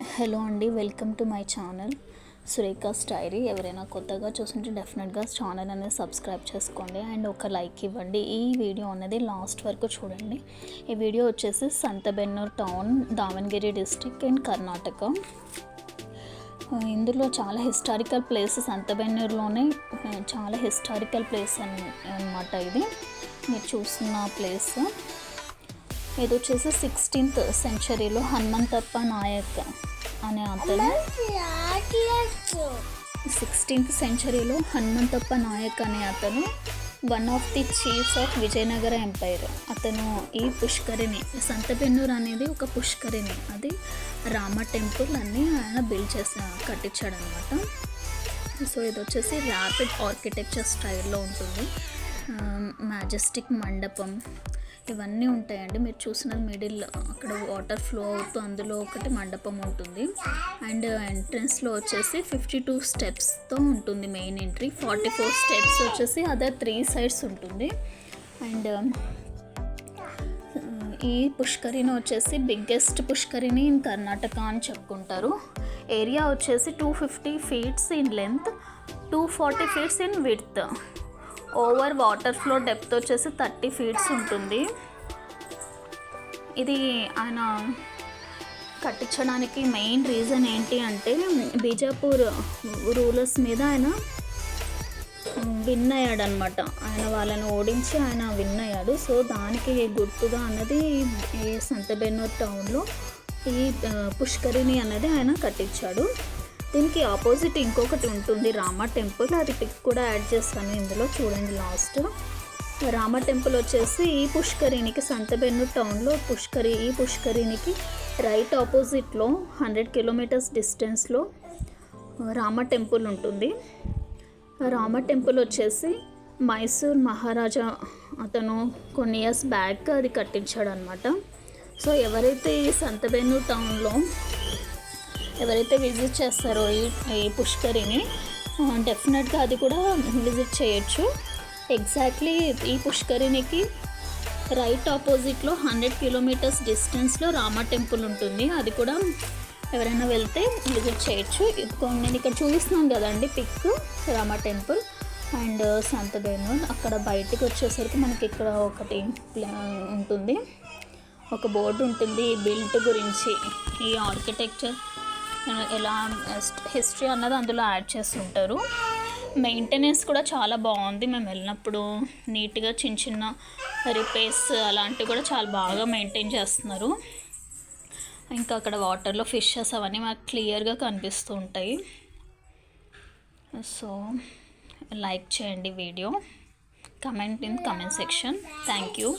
Hello అండి welcome to my channel Surekha story. ఎవరైనా కొత్తగా చూస్తుంటే డెఫినెట్గా ఛానల్ అనేది సబ్స్క్రైబ్ చేసుకోండి అండ్ ఒక లైక్ ఇవ్వండి. ఈ వీడియో అనేది లాస్ట్ వరకు చూడండి. ఈ వీడియో వచ్చేసి Santhebennur town Davanagere district and Karnataka. ఇందులో చాలా హిస్టారికల్ ప్లేస్ సంతబెన్నూరులోనే చాలా హిస్టారికల్ ప్లేస్ అని ఇది. మీరు చూస్తున్న ప్లేస్. ఇది వచ్చేసి సిక్స్టీన్త్ సెంచరీలో హనుమంతప్ప నాయక్ అనే అతను. సిక్స్టీన్త్ సెంచరీలో హనుమంతప్ప నాయక్ అనే అతను one of the chiefs of Vijayanagara empire అతను ఈ పుష్కరిణి సంతబెన్నూరు అనేది ఒక పుష్కరిణి. అది రామ టెంపుల్ అన్నీ ఆయన బిల్డ్ చేసి కట్టించాడు అనమాట సో ఇది వచ్చేసి ర్యాపిడ్ ఆర్కిటెక్చర్ స్టైల్లో ఉంటుంది. మ్యాజెస్టిక్ మండపం. ఇవన్నీ ఉంటాయండి. మీరు చూసిన మిడిల్ అక్కడ వాటర్ ఫ్లో అవుతూ అందులో ఒకటి మండపం ఉంటుంది. అండ్ ఎంట్రన్స్లో వచ్చేసి ఫిఫ్టీ టూ స్టెప్స్తో ఉంటుంది main entry forty four steps వచ్చేసి అదర్ త్రీ సైడ్స్ ఉంటుంది. అండ్ um, ఈ పుష్కరిని వచ్చేసి బిగ్గెస్ట్ పుష్కరిని ఇన్ కర్ణాటక అని చెప్పుకుంటారు. ఏరియా వచ్చేసి two fifty feets in length two forty feets in width over water flow depth వచ్చేసి థర్టీ ఫీట్స్ ఉంటుంది. ఇది ఆయన కట్టించడానికి మెయిన్ రీజన్ ఏంటి అంటే బీజాపూర్ రూలర్స్ మీద ఆయన విన్ అయ్యాడు అనమాట ఆయన వాళ్ళని ఓడించి ఆయన విన్ అయ్యాడు. సో దానికి గుర్తుగా అన్నది ఈ సంతబెన్నూర్ టౌన్లో ఈ పుష్కరిణి అనేది ఆయన కట్టించాడు. దీనికి ఆపోజిట్ ఇంకొకటి ఉంటుంది. రామ టెంపుల్. అది పిక్ కూడా యాడ్ చేస్తాను ఇందులో. చూడండి లాస్ట్. రామ టెంపుల్ వచ్చేసి ఈ పుష్కరిణికి సంతబెన్నూర్ టౌన్లో పుష్కరి ఈ పుష్కరిణికి రైట్ ఆపోజిట్లో హండ్రెడ్ కిలోమీటర్స్ డిస్టెన్స్లో రామ టెంపుల్ ఉంటుంది. రామ టెంపుల్ వచ్చేసి మైసూర్ మహారాజా అతను కొన్ని ఇయర్స్ బ్యాక్ అది కట్టించాడు అనమాట సో ఎవరైతే ఈ సంతబెన్నూర్ టౌన్లో ఎవరైతే విజిట్ చేస్తారో ఈ ఈ పుష్కరిని డెఫినెట్గా అది కూడా విజిట్ చేయొచ్చు. ఎగ్జాక్ట్లీ ఈ పుష్కరినికి రైట్ ఆపోజిట్లో హండ్రెడ్ కిలోమీటర్స్ డిస్టెన్స్లో రామ టెంపుల్ ఉంటుంది. అది కూడా ఎవరైనా వెళ్తే విజిట్ చేయొచ్చు. నేను ఇక్కడ చూపిస్తున్నాను కదండి pic Rama temple and Santhebennur అక్కడ బయటికి వచ్చేసరికి మనకి ఇక్కడ ఒకటి ఉంటుంది. ఒక బోర్డు ఉంటుంది ఈ బిల్ట్ గురించి ఈ ఆర్కిటెక్చర్. ఎలా హిస్టరీ అన్నది అందులో యాడ్ చేస్తుంటారు. మెయింటెనెన్స్ కూడా చాలా బాగుంది. మేము వెళ్ళినప్పుడు నీట్గా చిన్న చిన్న రిపేర్స్ అలాంటివి కూడా చాలా బాగా మెయింటైన్ చేస్తున్నారు. ఇంకా అక్కడ వాటర్లో ఫిషెస్ అవన్నీ మాకు క్లియర్గా కనిపిస్తూ ఉంటాయి. సో లైక్ చేయండి video comment in comment section thank you